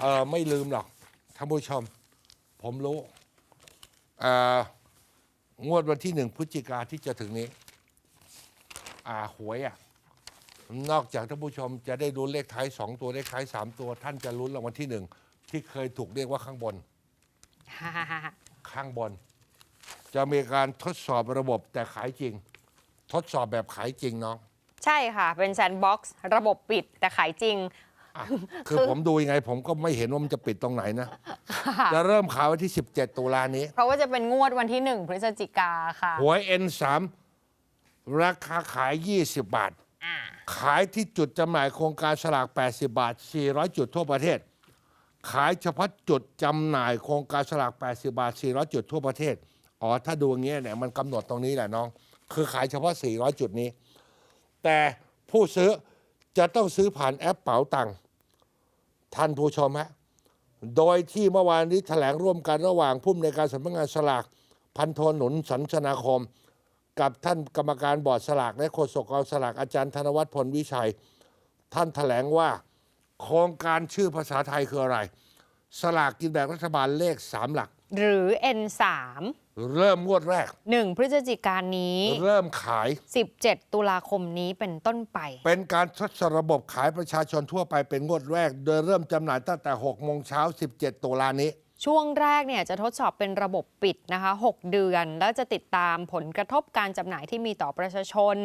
เออไม่ลืมหรอกท่านผู้ชม ผมรู้เอ่องวดวันที่หนึ่งพฤศจิกาที่จะถึงนี้ อ่าหวยอะ นอกจากท่านผู้ชมจะได้รู้เลขท้ายสองตัวเลขท้ายสามตัว ท่านจะลุ้นรางวัลที่หนึ่งที่เคยถูกเรียกว่าข้างบน ข้างบน จะมีการทดสอบระบบแต่ขายจริง ทดสอบแบบขายจริงน้อง ใช่ค่ะ เป็นแซนด์บ็อกซ์ระบบปิดแต่ขายจริงอะ คือผมดูยังไง ผมก็ไม่เห็นว่ามันจะปิดตรงไหนนะ จะเริ่มขายวันที่ 17 ตุลานี้ เพราะว่าจะเป็นงวดวันที่ 1 พฤศจิกาค่ะ หวย N3 ราคาขาย 20 บาทอ่าขายที่จุดจำหน่ายโครงการสลาก 80 บาท 400 จุดทั่วประเทศ ขายเฉพาะจุดจำหน่ายโครงการสลาก 80 บาท 400 จุดทั่วประเทศ อ๋อ ถ้าดูอย่างเงี้ยเนี่ยมันกำหนดตรงนี้แหละน้อง คือขายเฉพาะ 400 จุดนี้ แต่ผู้ซื้อจะต้องซื้อผ่านแอปเป๋าตังค์ ท่านผู้ชมฮะโดยที่เมื่อวานนี้แถลงร่วมกันระหว่างผู้อำนวยการสำนักงานสลาก พันโทหนุนสัญชนาคม กับท่านกรรมการบอร์ดสลากและโฆษกกองสลากอาจารย์ธนวัฒน์พลวิชัย ท่านแถลงว่าโครงการชื่อภาษาไทยคืออะไร สลากกินแบ่งรัฐบาลเลขสามหลัก หรือ N3 เริ่มงวดแรก 1 พฤศจิกายนนี้ เริ่มขาย 17 ตุลาคมนี้เป็นต้นไป เป็นการทดสอบระบบขายประชาชนทั่วไปเป็นงวดแรก โดยเริ่มจำหน่ายตั้งแต่6โมงเช้า 17 ตุลานี้ ช่วงแรกเนี่ยจะทดสอบเป็นระบบปิดนะคะ 6 เดือน แล้วจะติดตามผลกระทบการจำหน่ายที่มีต่อประชาชน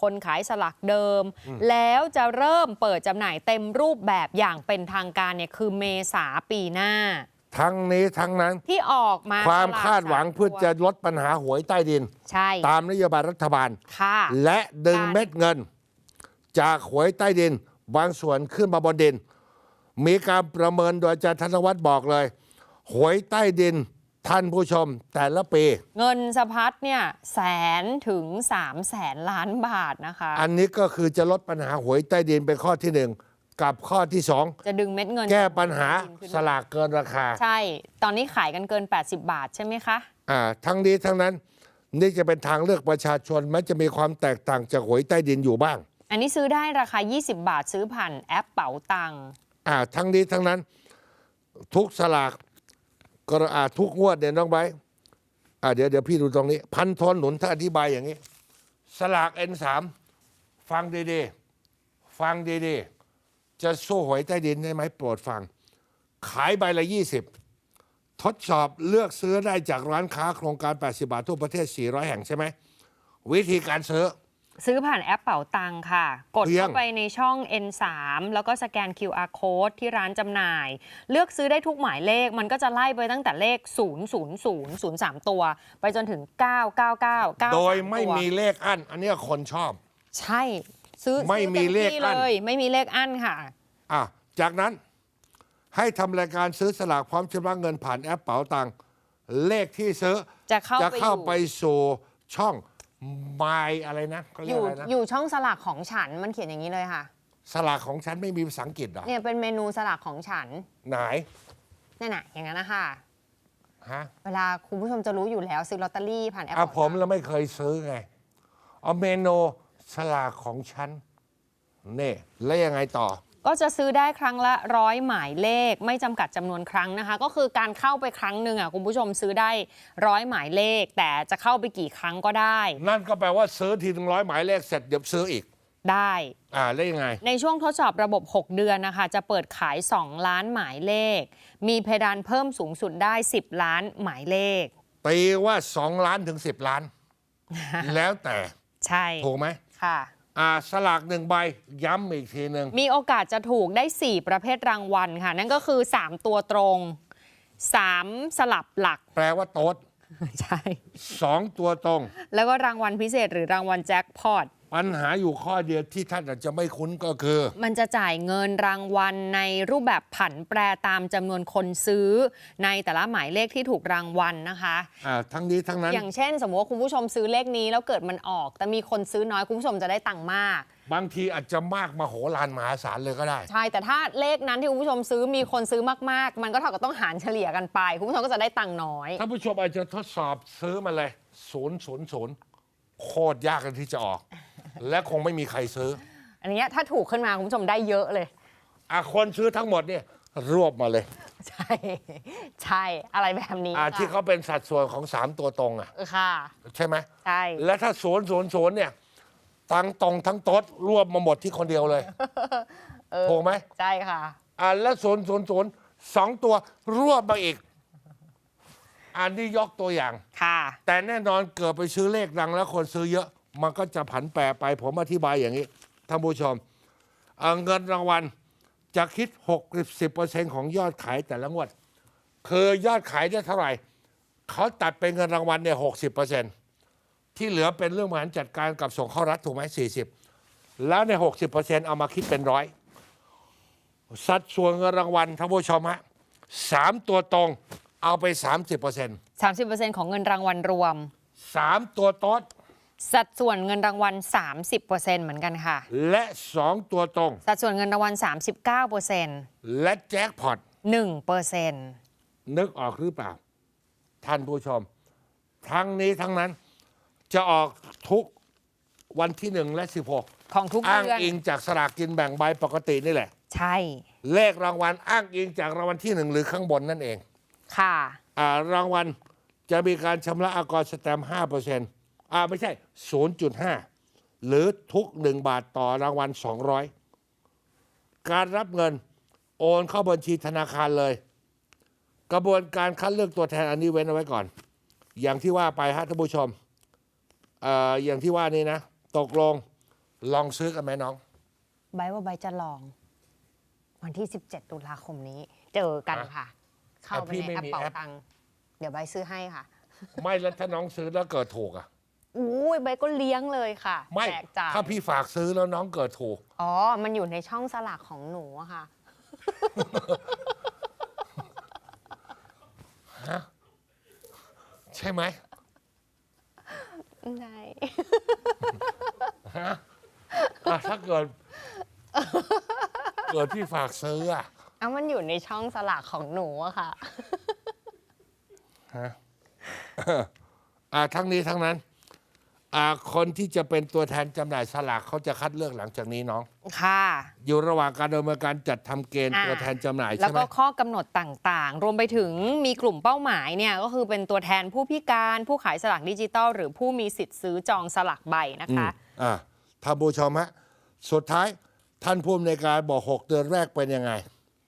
คนขายสลากเดิม แล้วจะเริ่มเปิดจำหน่ายเต็มรูปแบบอย่างเป็นทางการเนี่ยคือเมษาปีหน้า ทั้งนี้ทั้งนั้นที่ออกมาความสลกคาดหวังสมเพื่อตัวจะลดปัญหาหวยใต้ดิน ใช่ ตามนโยบายรัฐบาล ค่ะ และดึงการเม็ดเงิน จากหวยใต้ดิน บางส่วนขึ้นมาบนดิน มีการประเมินโดยอาจารย์ธนวัฒน์บอกเลย หวยใต้ดินท่านผู้ชมแต่ละปี เงินสะพัดเนี่ยแสนถึง3ามแสนล้านบาทนะคะ อันนี้ก็คือจะลดปัญหาหวยใต้ดินเป็นข้อที่หนึ่ง กับข้อที่สองจะดึงเม็ดเงินแก้ปัญหาขึ้นมาสลากเกินราคา ใช่ ตอนนี้ขายกันเกิน 80 บาทใช่ไหมคะอ่าทั้งนี้ทั้งนั้นนี่จะเป็นทางเลือกประชาชนแม้จะมีความแตกต่างจากหวยใต้ดินอยู่บ้าง อันนี้ซื้อได้ราคา 20 บาทซื้อผ่านแอปเป๋าตังค์อ่าทั้งนี้ทั้งนั้น ทุกสลากกระอาทุกงวดเนี่ยน้องไบร์ทอ่าเดี๋ยวเดี๋ยวพี่ดูตรงนี้ พันทนหนุนถ้าอธิบายอย่างนี้ สลาก N3 ฟังดีๆฟังดีๆ จะสู้หวยใต้ดินได้ไหมโปรดฟัง ขายใบละ 20 ทดสอบเลือกซื้อได้จากร้านค้าโครงการ 80 บาททั่วประเทศ 400 แห่งใช่ไหม วิธีการซื้อ ซื้อผ่านแอปเป๋าตังค์ค่ะ กดเพียงเข้าไปในช่อง N3 แล้วก็สแกน QR code ที่ร้านจำหน่าย เลือกซื้อได้ทุกหมายเลข มันก็จะไล่ไปตั้งแต่เลข 0 0 0 0 3 ตัว ไปจนถึง 999 9โดยไม่มีเลขอั้น อันเนี้ยคนชอบ ใช่ ซื้อไม่มีเลขซื้ต็ที่อั้น เลย ไม่มีเลขอั้นค่ะ อะจากนั้นให้ทำรายการซื้อสลากพร้อมชำระเงินผ่านแอปเป๋าตังค์เลขที่ซื้อจะเข้าจะไปเข้าอยู่ไปสู่ช่อง My อะไรนะเขาอเรียกยู่อะไรนะอยู่ช่องสลากของฉันมันเขียนอย่างนี้เลยค่ะ สลากของฉันไม่มีภาษาอังกฤษเหรอเนี่ยเป็นเมนูสลากของฉันไหนนั่นน่ะอย่างนั้นนะคะฮะเวลาคุณผู้ชมจะรู้อยู่แล้วซื้อลอตเตอรี่ผ่านแอปอะเป๋าผมเราไม่เคยซื้อไงเอาเมนู สลากของฉันนี่แล้วยังไงต่อ ก็จะซื้อได้ครั้งละร้อยหมายเลขไม่จำกัดจำนวนครั้งนะคะ ก็คือการเข้าไปครั้งหนึ่งอะคุณผู้ชมซื้อได้ร้อยหมายเลข แต่จะเข้าไปกี่ครั้งก็ได้ นั่นก็แปลว่าซื้อทีหนึ่งร้อยหมายเลขเสร็จเดี๋ยวซื้ออีกได้อ่าแล้วยังไง ในช่วงทดสอบระบบ 6 เดือนนะคะ จะเปิดขาย 2 ล้านหมายเลข มีเพดานเพิ่มสูงสุดได้ 10 ล้านหมายเลขตีว่า 2 ล้านถึง 10 ล้าน แล้วแต่ ใช่ ถูกไหม ค่ะ อ่าสลากหนึ่งใบย้ำอีกทีหนึ่งมีโอกาสจะถูกได้ 4 ประเภทรางวัลค่ะ นั่นก็คือ 3 ตัวตรง 3 สลับหลัก แปลว่าโต๊ดใช่ สองตัวตรง แล้วก็รางวัลพิเศษหรือรางวัลแจ็คพอต ปัญหาอยู่ข้อเดียวที่ท่านอาจจะไม่คุ้นก็คือ มันจะจ่ายเงินรางวัลในรูปแบบผันแปรตามจำนวนคนซื้อ ในแต่ละหมายเลขที่ถูกรางวัลนะคะอ่าทั้งนี้ทั้งนั้น อย่างเช่น สมมติว่าคุณผู้ชมซื้อเลขนี้แล้วเกิดมันออก แต่มีคนซื้อน้อยคุณผู้ชมจะได้ตังค์มาก บางทีอาจจะมากมโหฬารมหาศาลเลยก็ได้ ใช่ แต่ถ้าเลขนั้นที่คุณผู้ชมซื้อมีคนซื้อมากๆ มันก็เท่ากับต้องหารเฉลี่ยกันไป คุณผู้ชมก็จะได้ตังค์น้อย ท่านผู้ชมอาจจะทดสอบซื้อมาเลยศูนย์ศูนย์ศูนย์โคตรยากเลยที่จะออก และคงไม่มีใครซื้ออันเนี้ยถ้าถูกขึ้นมาคุณผู้ชมได้เยอะเลย อะคนซื้อทั้งหมดเนี่ยรวบมาเลยใช่ ใช่อะไรแบบนี้อ่าค่ะที่เขาเป็นสัดส่วนของสามตัวตรงอะ ค่ะ ใช่ไหม ใช่ และถ้าศูนย์ศูนย์ศูนย์เนี่ยทั้งตรงทั้งโต๊ดรวบมาหมดที่คนเดียวเลยเออ ถูกไหมใช่ค่ะ อ่าแล้วศูนย์ศูนย์ศูนย์สองตัวรวบมาอีก อันนี้ยกตัวอย่าง ค่ะ แต่แน่นอนเกิดไปซื้อเลขดังแล้วคนซื้อเยอะ มันก็จะผันแปรไปผมอธิบายอย่างนี้ท่านผู้ชมเอ่อเงินรางวัลจะคิด60%ของยอดขายแต่ละงวด คือยอดขายได้เท่าไหร่ เขาตัดเป็นเงินรางวัลเนี่ย60%ที่เหลือเป็นเรื่องบริหารจัดการกับส่งเข้ารัฐถูกไหม40 แล้วใน 60%เอามาคิดเป็นร้อยสัดส่วนเงินรางวัลท่านผู้ชมฮะสามตัวตรงเอาไป 30% 30%ของเงินรางวัลรวมสามตัวโต๊ด สัดส่วนเงินรางวัล 30%เหมือนกันค่ะ และสองตัวตรง สัดส่วนเงินรางวัล 39%และแจ็คพอต1%นึกออกหรือเปล่า ท่านผู้ชม ทั้งนี้ทั้งนั้นจะออกทุกวันที่หนึ่งและของทุก16อ้างเดือนอิงจากสลากกินแบ่งใบปกตินี่แหละ ใช่ เลขรางวัลอ้างอิงจากรางวัลที่หนึ่งหรือข้างบนนั่นเอง ค่ะอ่ารางวัลจะมีการชำระอากรสแตมป์5เป อร์เซ็นต์อ่าไม่ใช่ 0.5 หรือทุก 1 บาทต่อรางวัล 200 การรับเงินโอนเข้าบัญชีธนาคารเลย กระบวนการคัดเลือกตัวแทนอันนี้เว้นเอาไว้ก่อน อย่างที่ว่าไปฮะท่านผู้ชมเอ่ออย่างที่ว่านี่นะ ตกลงลองซื้อกันไหมน้องใบว่าใบจะลอง วันที่ 17 ตุลาคมนี้ เจอกันอะค่ะ เข้าไปพี่ในไม่แอปมีเป๋าแอปตังค์เดี๋ยวใบซื้อให้ค่ะ ไม่แล้วถ้าน้องซื้อแล้วเกิดถูกอะ อุ้ยใบก็เลี้ยงเลยค่ะไม่แจกจ่ายถ้าพี่ฝากซื้อแล้วน้องเกิดถูก อ๋อ มันอยู่ในช่องสลากของหนูอะค่ะใช่ไหมได้ ฮะอะถ้าเกิด เกิดพี่ฝากซื้ออะเอามันอยู่ในช่องสลากของหนูอะค่ะ ฮะ อ่าทั้งนี้ทั้งนั้น อ่าคนที่จะเป็นตัวแทนจำหน่ายสลากเขาจะคัดเลือกหลังจากนี้น้อง ค่ะ อยู่ระหว่างการดำเนินการจัดทำเกณฑ์อ่า ตัวแทนจำหน่ายแล้วใช่ไหม ก็ข้อกำหนดต่างๆ รวมไปถึงมีกลุ่มเป้าหมายเนี่ยก็คือเป็นตัวแทนผู้พิการ ผู้ขายสลากดิจิตอลหรือผู้มีสิทธิ์ซื้อจองสลากใบนะคะ อ่าท่านผู้ชมฮะ สุดท้ายท่านผู้อำนวยการบอก 6 เดือนแรกเป็นยังไง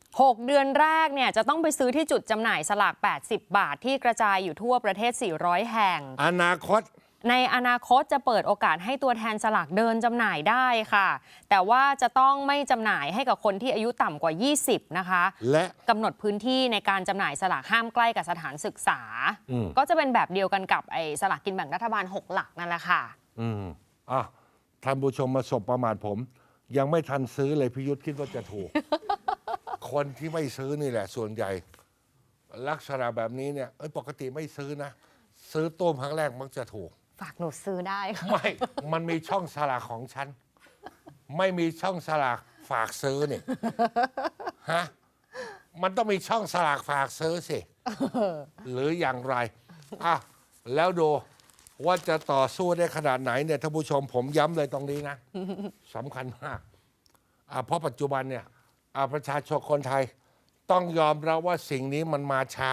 6 เดือนแรกเนี่ยจะต้องไปซื้อที่จุดจำหน่ายสลาก 80 บาทที่กระจายอยู่ทั่วประเทศ 400 แห่ง อนาคต ในอนาคตจะเปิดโอกาสให้ตัวแทนสลากเดินจำหน่ายได้ค่ะ แต่ว่าจะต้องไม่จำหน่ายให้กับคนที่อายุต่ำกว่า 20 นะคะ และกำหนดพื้นที่ในการจำหน่ายสลากห้ามใกล้กับสถานศึกษา อืมก็จะเป็นแบบเดียวกันกับไอ้สลากกินแบ่งรัฐบาล 6 หลักนั่นแหละค่ะ อืมอะท่านผู้ชมมาสบประมาทผม ยังไม่ทันซื้อเลยพิยุทธ์คิดว่าจะถูก คนที่ไม่ซื้อนี่แหละ ส่วนใหญ่ ลักษณะแบบนี้เนี่ยเอ้ยปกติไม่ซื้อนะ ซื้อต้มครั้งแรกมักจะถูก ฝากหนูซื้อได้ค่ะไม่ มันมีช่องสลากของฉัน ไม่มีช่องสลากฝากซื้อนี่ ฮะ มันต้องมีช่องสลากฝากซื้อสิ หรืออย่างไร อะ แล้วดูว่าจะต่อสู้ได้ขนาดไหนเนี่ยท่านผู้ชมผมย้ำเลยตรงนี้นะสำคัญมากอะเพราะปัจจุบันเนี่ยอะประชาชนคนไทย ต้องยอมรับว่าสิ่งนี้มันมาช้า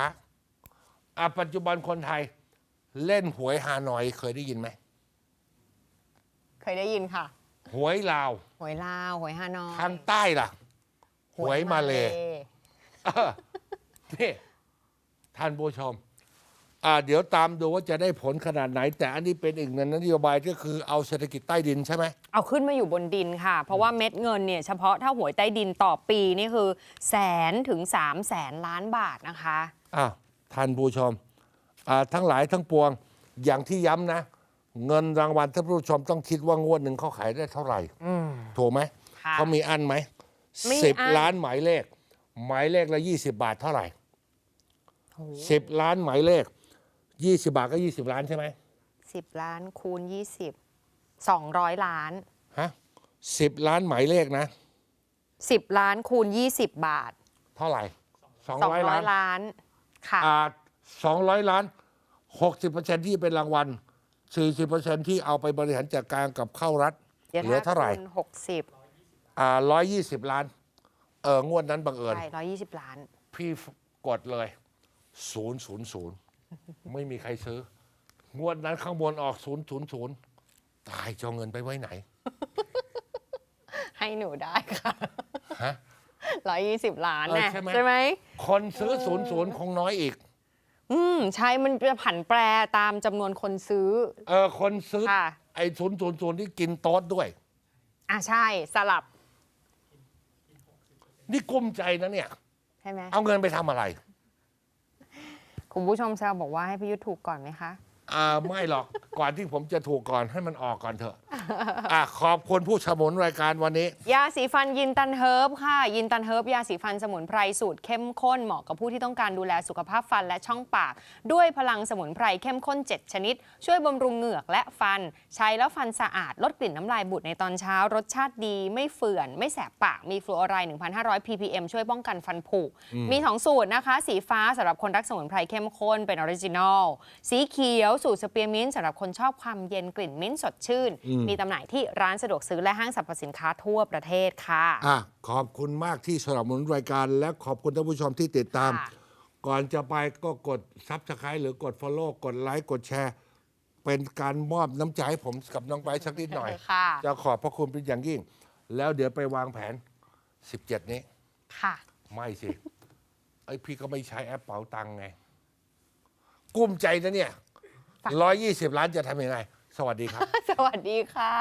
อะปัจจุบันคนไทย เล่นหวยฮานอยเคยได้ยินไหมเคยได้ยินค่ะ หวยลาว หวยลาวหวยฮานอยทางใต้ล่ะ หวยมาเลยเออนี่ท่านผู้ชม อ่า เดี๋ยวตามดูว่าจะได้ผลขนาดไหน แต่อันนี้เป็นอีกหนึ่งนโยบายก็คือเอาเศรษฐกิจใต้ดินใช่ไหม เอาขึ้นมาอยู่บนดินค่ะ เพราะว่าเม็ดเงินเนี่ยเฉพาะถ้าหวยใต้ดินต่อปีนี่คือแสนถึง3 0 0แสนล้านบาทนะคะ อ้าวท่านผู้ชมอ่า ทั้งหลายทั้งปวงอย่างที่ย้ำนะ เงินรางวัลท่านผู้ชมต้องคิดว่างวดหนึ่งเขาขายได้เท่าไหร่อืมถูกไหมค่ะเขามีอันไหมมีสิบอั้นล้านหมายเลข หมายเลขละยี่สิบาทเท่าไหร่โอ้สิบล้านหมายเลขยี่สิบาทก็ยี่สิบล้านใช่ไหมสิบล้านคูณ20 200ล้านฮะสิบล้านหมายเลขนะ10ล้านคูณ20บาท เท่าไหร่สองร้อยล้าน200ล้านค่ะ อ่าสองร้อยล้านหกสิบเปอร์เซ็นที่เป็นรางวัลสี่สิบเปอร์เซ็นที่เอาไปบริหารจัดการกับเข้ารัฐเดี๋ยวเหลือเท่าไหร่คูณ60อ่าร้อยยี่สิบล้าน เอองวดนั้นบังเอิญ ใช่ร้อยยี่สิบล้าน พี่กดเลยศูนย์ศูนย์ศูนย์ไม่มีใครซื้อ งวดนั้นข้างบนออกศูนย์ศูนย์ศูนย์ตายจะเอาเงินไปไว้ไหน ให้หนูได้ค่ะฮะ ร้อยยี่สิบล้านเออนะใช่ไหม ใช่ไหม คนซื้อศูนย์ศูนย์คงน้อยอีก อืมใช่มันจะผันแปรตามจำนวนคนซื้อ เออคนซื้อค่ะ ไอ้ศูนย์ศูนย์ศูนย์ที่กินโต๊ดด้วย อะใช่สลับนี่กุ้มใจนะเนี่ย ใช่ไหมเอาเงินไปทำอะไร คุณผู้ชมแซวบอกว่าให้พี่ยุทธถูกก่อนไหมคะ อ่าไม่หรอก ก่อนที่ผมจะถูกก่อนให้มันออกก่อนเถอะ อะขอบคุณผู้สมุนรายการวันนี้ ยาสีฟันยินตันเฮิร์บค่ะ ยินตันเฮิร์บยาสีฟันสมุนไพรสูตรเข้มข้นเหมาะกับผู้ที่ต้องการดูแลสุขภาพฟันและช่องปาก ด้วยพลังสมุนไพรเข้มข้น 7 ชนิด ช่วยบำรุงเหงือกและฟัน ใช้แล้วฟันสะอาดลดกลิ่นน้ำลายบุตรในตอนเช้า รสชาติดีไม่เฝื่อน ไม่แสบปากมีฟลูออไรด์1,500 ppm ช่วยป้องกันฟันผุมี2สูตรนะคะ สีฟ้าสำหรับคนรักสมุนไพรเข้มข้นเป็นออริจินอลสีเขียวสูตรสเปียร์มินต์สำหรับคนชอบความเย็นกลิ่นมิ้นท์สดชื่นมีจำหน่ายที่ร้านสะดวกซื้อและห้างสรรพสินค้าทั่วประเทศค่ะ อะขอบคุณมากที่สนับสนุนรายการ และขอบคุณท่านผู้ชมที่ติดตาม ค่ะ ก่อนจะไปก็กดซับสไครต์หรือกด Follow กดไลค์กดแชร์ เป็นการมอบน้ำใจให้ผมกับน้องไบร์ทสักนิดหน่อย ค่ะ จะขอบพระคุณเป็นอย่างยิ่ง แล้วเดี๋ยวไปวางแผน 17 นี้ ค่ะ ไม่สิ ไอ้พี่ก็ไม่ใช้แอปเป๋าตังค์ไง กุ้มใจนะเนี่ยฝากร้อยยี่สิบล้านจะทำยังไง สวัสดีครับ สวัสดีค่ะ